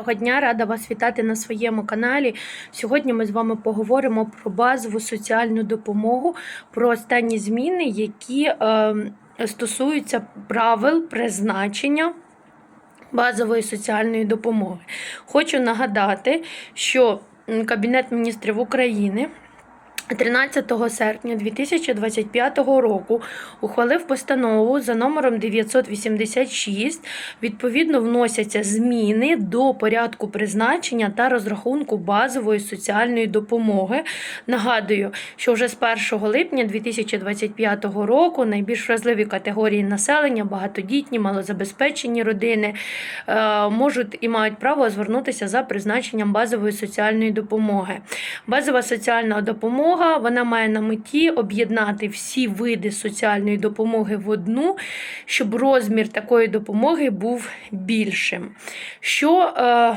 Доброго дня, рада вас вітати на своєму каналі. Сьогодні ми з вами поговоримо про базову соціальну допомогу, про останні зміни, які е, стосуються правил призначення базової соціальної допомоги. Хочу нагадати, що Кабінет міністрів України 13 серпня 2025 року ухвалив постанову за номером 986. Відповідно, вносяться зміни до порядку призначення та розрахунку базової соціальної допомоги. Нагадую, що вже з 1 липня 2025 року найбільш вразливі категорії населення, багатодітні, малозабезпечені родини е, можуть і мають право звернутися за призначенням базової соціальної допомоги. Базова соціальна допомога вона має на меті об'єднати всі види соціальної допомоги в одну, щоб розмір такої допомоги був більшим. Що е,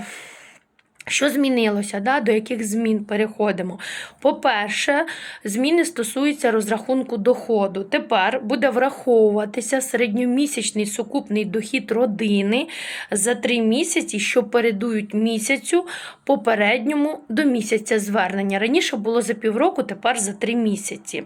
що змінилося, да? до яких змін переходимо? По-перше, зміни стосуються розрахунку доходу. Тепер буде враховуватися середньомісячний сукупний дохід родини за три місяці, що передують місяцю попередньому до місяця звернення. Раніше було за півроку, тепер за три місяці.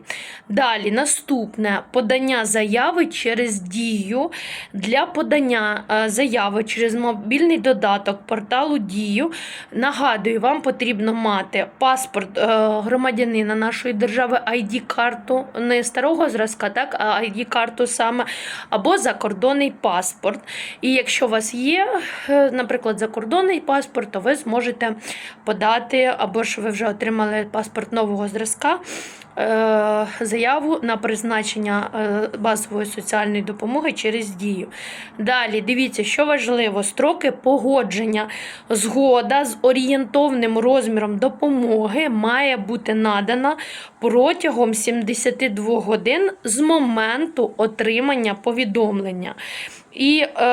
Далі, наступне подання заяви через дію. Для подання е, заяви через мобільний додаток порталу Дію. Нагадую, вам потрібно мати паспорт е, громадянина нашої держави, ID-карту, не старого зразка, так, а ID-карту саме, або закордонний паспорт. І якщо у вас є, е, наприклад, закордонний паспорт, то ви зможете подати, або ж ви вже отримали паспорт нового зразка. Е, Заяву на призначення е, базової соціальної допомоги через дію. Далі дивіться, що важливо: строки погодження, згода з орієнтовним розміром допомоги має бути надана протягом 72 годин з моменту отримання повідомлення. І е,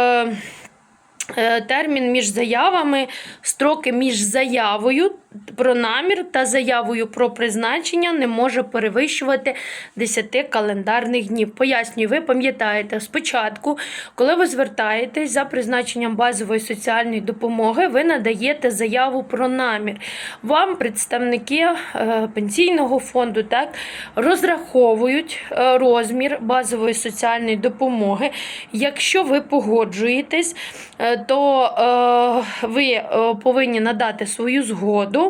е, термін між заявами, строки між заявою про намір та заявою про призначення не може перевищувати 10 календарних днів. Пояснюю, ви пам'ятаєте, спочатку, коли ви звертаєтесь за призначенням базової соціальної допомоги, ви надаєте заяву про намір. Вам представники е, пенсійного фонду так, розраховують е, розмір базової соціальної допомоги. Якщо ви погоджуєтесь, е, то ви повинні надати свою згоду.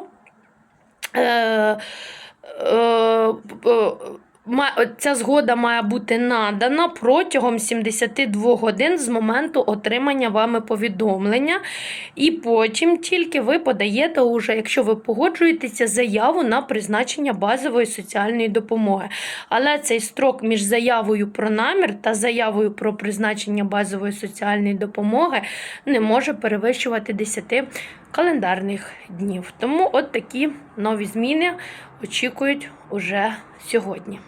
Е, е, е, Ця згода має бути надана протягом 72 годин з моменту отримання вами повідомлення. І потім тільки ви подаєте, уже, якщо ви погоджуєтеся, заяву на призначення базової соціальної допомоги. Але цей строк між заявою про намір та заявою про призначення базової соціальної допомоги не може перевищувати 10 календарних днів. Тому от такі нові зміни очікують уже сьогодні.